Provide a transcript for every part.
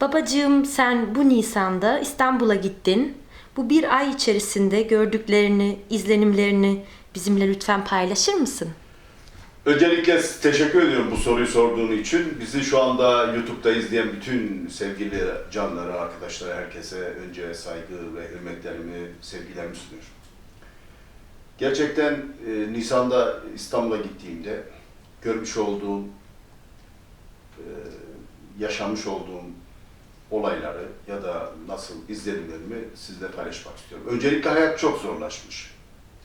Babacığım sen bu Nisan'da İstanbul'a gittin. Bu bir ay içerisinde gördüklerini, izlenimlerini bizimle lütfen paylaşır mısın? Öncelikle teşekkür ediyorum bu soruyu sorduğun için. Bizi şu anda YouTube'da izleyen bütün sevgili canları, arkadaşlara, herkese önce saygı ve hürmetlerimi, sevgilerimi sunuyorum. Gerçekten e, Nisan'da İstanbul'a gittiğimde görmüş olduğum, e, yaşamış olduğum olayları ya da nasıl izlenimlerimi sizle paylaşmak istiyorum. Öncelikle hayat çok zorlaşmış.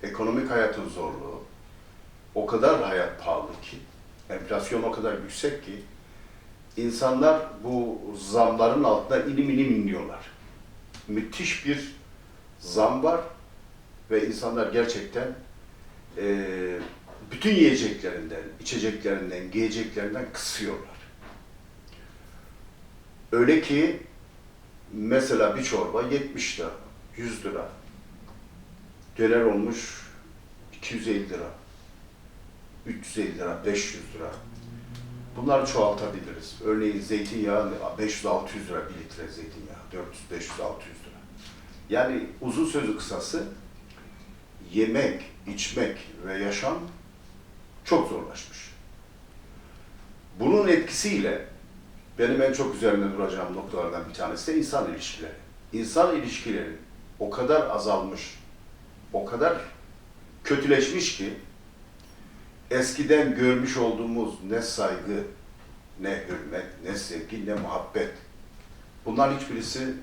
Ekonomik hayatın zorluğu, o kadar hayat pahalı ki, enflasyon o kadar yüksek ki, insanlar bu zamların altına ilim ilim inliyorlar. Müthiş bir zam var ve insanlar gerçekten eee, bütün yiyeceklerinden, içeceklerinden, giyeceklerinden kısıyorlar. Öyle ki mesela bir çorba 70 lira, 100 lira. Döner olmuş 250 lira. 350 lira, 500 lira. Bunları çoğaltabiliriz. Örneğin zeytinyağı 500-600 lira bir litre zeytinyağı. 400, 500, 600 lira. Yani uzun sözü kısası yemek, içmek ve yaşam çok zorlaşmış. Bunun etkisiyle benim en çok üzerinde duracağım noktalardan bir tanesi de insan ilişkileri. İnsan ilişkileri o kadar azalmış, o kadar kötüleşmiş ki eskiden görmüş olduğumuz ne saygı, ne hürmet, ne sevgi, ne muhabbet bunların hiçbirisi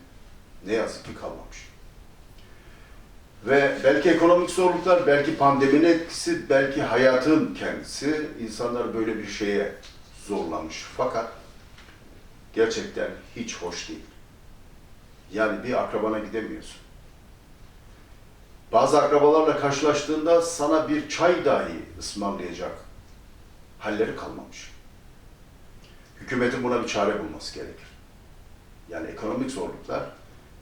ne yazık ki kalmamış. Ve belki ekonomik zorluklar, belki pandeminin etkisi, belki hayatın kendisi insanları böyle bir şeye zorlamış. Fakat gerçekten hiç hoş değil. Yani bir akrabana gidemiyorsun. Bazı akrabalarla karşılaştığında sana bir çay dahi ısmarlayacak halleri kalmamış. Hükümetin buna bir çare bulması gerekir. Yani ekonomik zorluklar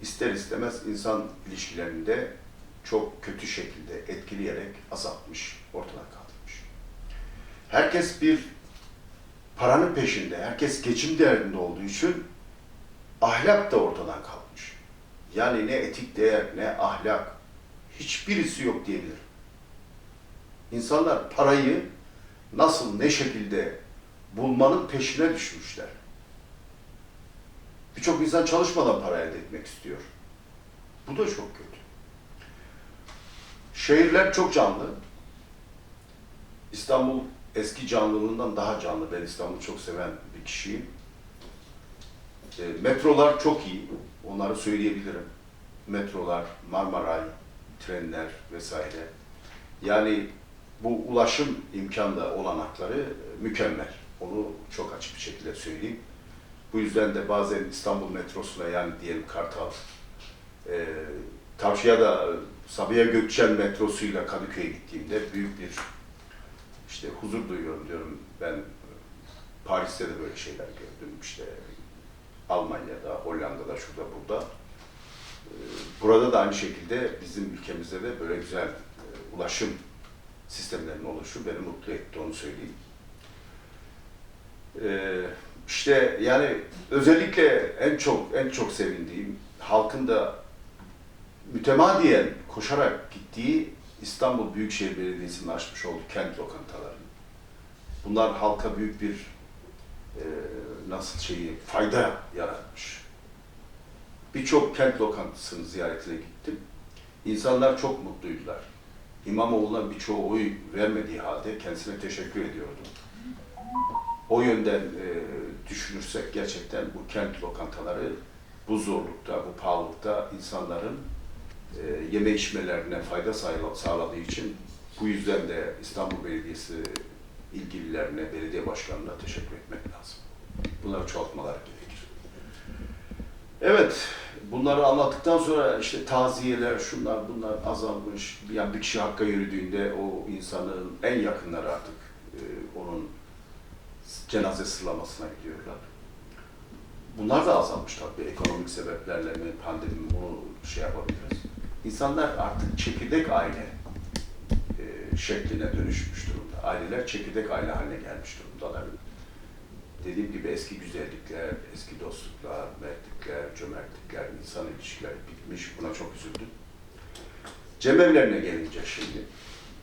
ister istemez insan ilişkilerinde çok kötü şekilde etkileyerek azaltmış, ortadan kaldırmış. Herkes bir paranın peşinde, herkes geçim derdinde olduğu için ahlak da ortadan kalkmış. Yani ne etik değer, ne ahlak, hiçbirisi yok diyebilirim. İnsanlar parayı nasıl, ne şekilde bulmanın peşine düşmüşler. Birçok insan çalışmadan para elde etmek istiyor. Bu da çok kötü. Şehirler çok canlı. İstanbul eski canlılığından daha canlı. Ben İstanbul'u çok seven bir kişiyim. E, metrolar çok iyi. Onları söyleyebilirim. Metrolar, Marmaray, trenler vesaire. Yani bu ulaşım imkanı olanakları e, mükemmel. Onu çok açık bir şekilde söyleyeyim. Bu yüzden de bazen İstanbul metrosuna yani diyelim Kartal, e, Tavşa'da Sabiha Gökçen metrosuyla Kadıköy'e gittiğimde büyük bir işte huzur duyuyorum diyorum. Ben Paris'te de böyle şeyler gördüm. İşte Almanya'da, Hollanda'da, şurada, burada. Ee, Burada da aynı şekilde bizim ülkemizde de böyle güzel e, ulaşım sistemlerinin oluşu beni mutlu etti, onu söyleyeyim. Ee, işte yani özellikle en çok en çok sevindiğim halkın da mütemadiyen koşarak gittiği İstanbul Büyükşehir Belediyesi'nin açmış olduğu kent lokantaları. Bunlar halka büyük bir e, nasıl şeyi fayda yaratmış. Birçok kent lokantasının ziyaretine gittim. İnsanlar çok mutluydular. İmamoğlu'na birçoğu oy vermediği halde kendisine teşekkür ediyordum. O yönden e, düşünürsek gerçekten bu kent lokantaları bu zorlukta, bu pahalılıkta insanların e, yeme içmelerine fayda sağla- sağladığı için bu yüzden de İstanbul Belediyesi ilgililerine, belediye başkanına teşekkür etmek lazım. Bunları çoğaltmalar gerekir. Evet, bunları anlattıktan sonra işte taziyeler, şunlar bunlar azalmış. Yani bir kişi hakka yürüdüğünde o insanın en yakınları artık e, onun cenaze sırlamasına gidiyorlar. Bunlar da azalmış tabii. Ekonomik sebeplerle mi, pandemi mi bunu şey yapabiliriz. İnsanlar artık çekirdek aile e, şekline dönüşmüş durumda. Aileler çekirdek aile haline gelmiş durumdalar. Dediğim gibi eski güzellikler, eski dostluklar, insan ilişkileri bitmiş. Buna çok üzüldüm. Cemevlerine gelince şimdi.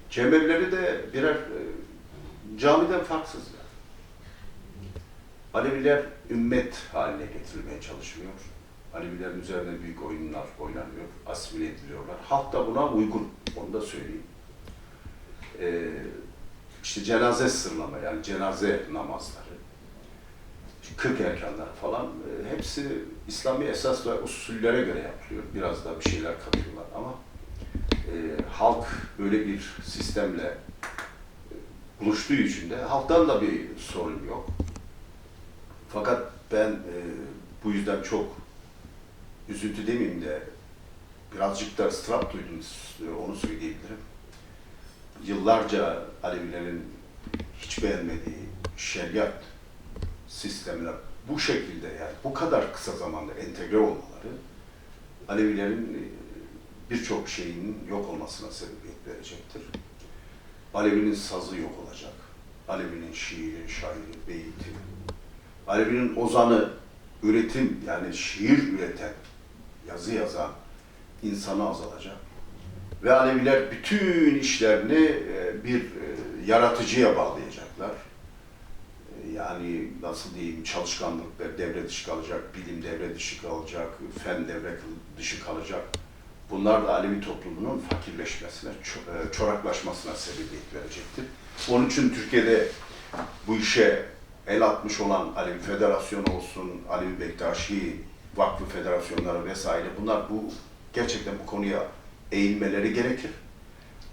Cemevleri de birer e, camiden farksız. Aleviler ümmet haline getirilmeye çalışmıyor. Alevilerin üzerine büyük oyunlar oynanıyor, asimile ediliyorlar. Halk da buna uygun, onu da söyleyeyim. Ee, işte cenaze sırlama yani cenaze namazları, 40 erkanlar falan e, hepsi İslami esas ve usullere göre yapılıyor. Biraz da bir şeyler katıyorlar ama e, halk böyle bir sistemle e, buluştuğu için de halktan da bir sorun yok. Fakat ben e, bu yüzden çok üzüntü demeyeyim de birazcık da ıstırap duydum, onu söyleyebilirim. Yıllarca Alevilerin hiç beğenmediği şeriat sistemine bu şekilde yani bu kadar kısa zamanda entegre olmaları Alevilerin e, birçok şeyinin yok olmasına sebebiyet verecektir. Alevinin sazı yok olacak. Alevinin şiiri, şairi, beyti, Alevi'nin ozanı, üretim yani şiir üreten, yazı yazan insanı azalacak. Ve Aleviler bütün işlerini e, bir e, yaratıcıya bağlayacaklar. E, Yani nasıl diyeyim çalışkanlık devre dışı kalacak, bilim devre dışı kalacak, fen devre dışı kalacak. Bunlar da Alevi toplumunun fakirleşmesine, ço- çoraklaşmasına sebebiyet verecektir. Onun için Türkiye'de bu işe el atmış olan Alevi Federasyonu olsun, Alevi Bektaşi Vakfı Federasyonları vesaire bunlar bu gerçekten bu konuya eğilmeleri gerekir.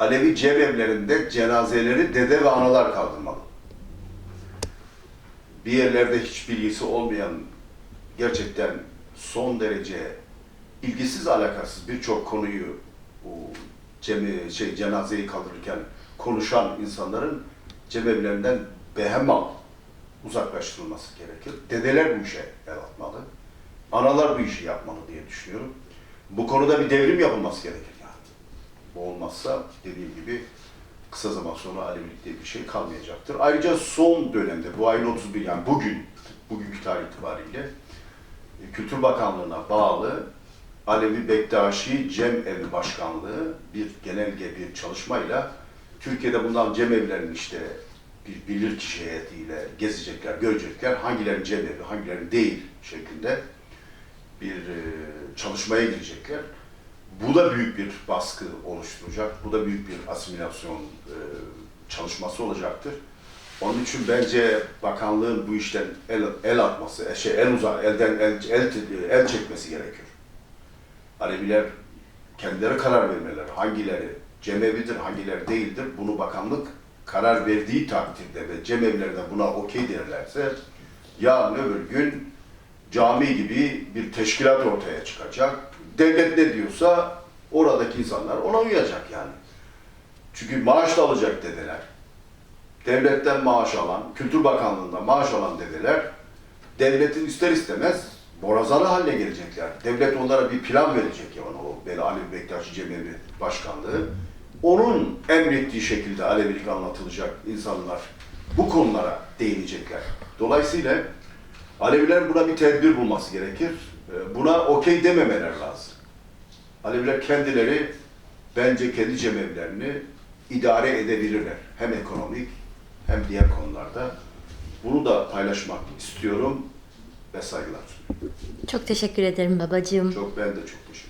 Alevi cemevlerinde cenazeleri dede ve analar kaldırmalı. Bir yerlerde hiç bilgisi olmayan gerçekten son derece ilgisiz alakasız birçok konuyu bu cemi, şey, cenazeyi kaldırırken konuşan insanların cemevlerinden behemal uzaklaştırılması gerekir. Dedeler bu işe el atmalı. Analar bu işi yapmalı diye düşünüyorum. Bu konuda bir devrim yapılması gerekir yani. Bu olmazsa dediğim gibi kısa zaman sonra Alevilik diye bir şey kalmayacaktır. Ayrıca son dönemde bu ayın 31 yani bugün, bugünkü tarih itibariyle e, Kültür Bakanlığı'na bağlı Alevi Bektaşi Cem Evi Başkanlığı bir genelge bir çalışmayla Türkiye'de bulunan cem evlerinin işte bir bilirkişi heyetiyle gezecekler, görecekler. Hangilerin cem evi, hangilerin değil şeklinde bir e, çalışmaya girecekler. Bu da büyük bir baskı oluşturacak. Bu da büyük bir asimilasyon e, çalışması olacaktır. Onun için bence bakanlığın bu işten el, el atması, e, şey el uzak, elden el, el, el çekmesi gerekiyor. Aleviler kendileri karar vermeleri, hangileri cemevidir, hangileri değildir, bunu bakanlık karar verdiği takdirde ve cemevleri de buna okey derlerse, yarın öbür gün cami gibi bir teşkilat ortaya çıkacak. Devlet ne diyorsa oradaki insanlar ona uyacak yani. Çünkü maaş da alacak dedeler. Devletten maaş alan, Kültür Bakanlığı'ndan maaş alan dedeler, devletin ister istemez borazanı haline gelecekler. Devlet onlara bir plan verecek yani o Beli Ali Bektaşi Cemevi Başkanlığı. Onun emrettiği şekilde Alevilik anlatılacak insanlar bu konulara değinecekler. Dolayısıyla Aleviler buna bir tedbir bulması gerekir. Ee, Buna okey dememeler lazım. Aleviler kendileri bence kendi cemevlerini idare edebilirler. Hem ekonomik hem diğer konularda. Bunu da paylaşmak istiyorum ve saygılar. Çok teşekkür ederim babacığım. Çok ben de çok teşekkür ederim.